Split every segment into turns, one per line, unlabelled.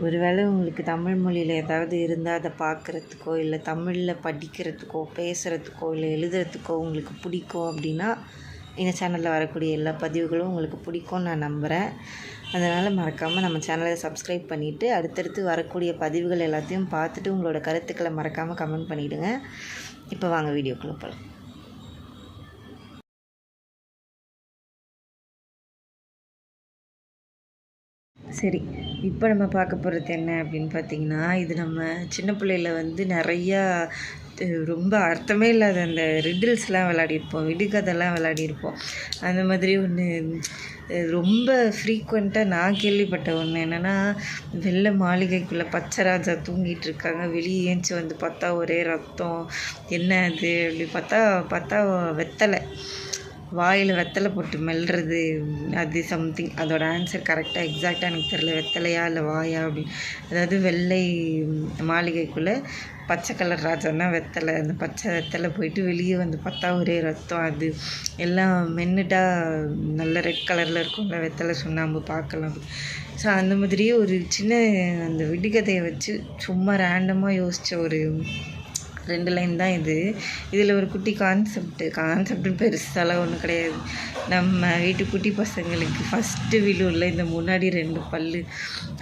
ஒருவேளை உங்களுக்கு தமிழ் மொழியில் ஏதாவது இருந்தால் அதை பார்க்குறதுக்கோ இல்லை தமிழில் படிக்கிறதுக்கோ பேசுகிறதுக்கோ இல்லை எழுதுறதுக்கோ உங்களுக்கு பிடிக்கும் அப்படின்னா இந்த சேனலில் வரக்கூடிய எல்லா பதிவுகளும் உங்களுக்கு பிடிக்கும்னு நான் நம்புகிறேன் அதனால் மறக்காமல் நம்ம சேனலை சப்ஸ்கிரைப் பண்ணிவிட்டு அடுத்தடுத்து வரக்கூடிய பதிவுகள் எல்லாத்தையும் பார்த்துட்டு உங்களோட கருத்துக்களை மறக்காமல் கமெண்ட் பண்ணிவிடுங்க இப்போ வாங்க வீடியோக்குள்ளே போகலாம் சரி இப்போ நம்ம பார்க்க போகிறது என்ன அப்படின்னு பார்த்தீங்கன்னா இது நம்ம சின்ன பிள்ளையில வந்து நிறையா ரொம்ப அர்த்தமே இல்லாத அந்த ரிடில்ஸ்லாம் விளையாடிருப்போம் விடுகதைலாம் விளையாடிருப்போம் அந்த மாதிரி ஒன்று ரொம்ப ஃப்ரீக்வெண்ட்டாக நான் கேள்விப்பட்ட ஒன்று என்னென்னா வெள்ளை மாளிகைக்குள்ளே பச்சை ராஜா தூங்கிட்டு இருக்காங்க. வெளியே ஏஞ்சி வந்து பார்த்தா ஒரே ரத்தம். என்ன அது? அப்படி பார்த்தா பார்த்தா வெத்தலை. வாயில் வெத்தலை போட்டு மெல்றது அது சம்திங் அதோட ஆன்சர் கரெக்டாக எக்ஸாக்டாக எனக்கு தெரில வெத்தலையா இல்லை வாயா அப்படின்னு அதாவது வெள்ளை மாளிகைக்குள்ளே பச்சை கலர் ராஜான்னா வெத்தலை. அந்த பச்சை வெத்தலை போயிட்டு வெளியே வந்து பார்த்தா ஒரே ரத்தம் அது. எல்லாம் மென்னுட்டாக நல்ல ரெட் கலரில் இருக்கும்ல வெத்தலை சுண்ணாம்பு பார்க்கலாம். ஸோ அந்த மாதிரியே ஒரு சின்ன அந்த விடுகதையை வச்சு சும்மா ரேண்டமாக யோசித்த ஒரு ரெண்டு லைன் தான் இது. இதில் ஒரு குட்டி கான்செப்ட்டு கான்செப்ட்னு பெருசாலாம் ஒன்றும் கிடையாது. நம்ம வீட்டு குட்டி பசங்களுக்கு ஃபஸ்ட்டு விழுவில் இந்த முன்னாடி ரெண்டு பல்லு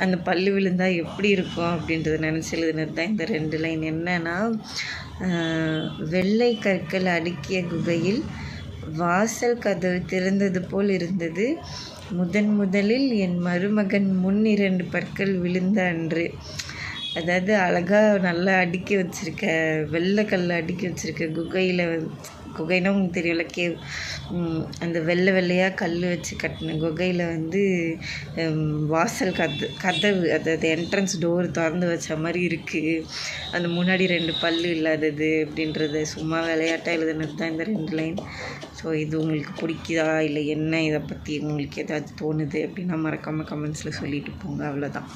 அந்த பல்லு விழுந்தால் எப்படி இருக்கும் அப்படின்றத நினச்சி எழுதுனது தான் இந்த ரெண்டு லைன் என்னன்னா வெள்ளை கற்கள் அடுக்கிய குகையில் வாசல் கதவு திறந்தது போல் இருந்தது. முதன் முதலில் என் மருமகன் முன் இரண்டு பற்கள் விழுந்த அன்று. அதாவது அழகாக நல்லா அடுக்கி வச்சிருக்க வெள்ளைக்கல்ல அடுக்கி வச்சுருக்க குகையில் குகைனா உங்களுக்கு தெரியல கே அந்த வெள்ளை வெள்ளையாக கல் வச்சு கட்டின குகையில் வந்து வாசல் கது கதவு அதாவது என்ட்ரன்ஸ் டோர் திறந்து வச்ச மாதிரி இருக்குது அந்த முன்னாடி ரெண்டு பல்லு இல்லாதது அப்படின்றத சும்மா விளையாட்டாக எழுதுனது தான் இந்த ரெண்டு லைன் ஸோ இது உங்களுக்கு பிடிக்குதா இல்லை என்ன இதை பற்றி உங்களுக்கு ஏதாவது தோணுது அப்படின்னா மறக்காமல் கமெண்ட்ஸில் சொல்லிட்டு போங்க அவ்வளோதான்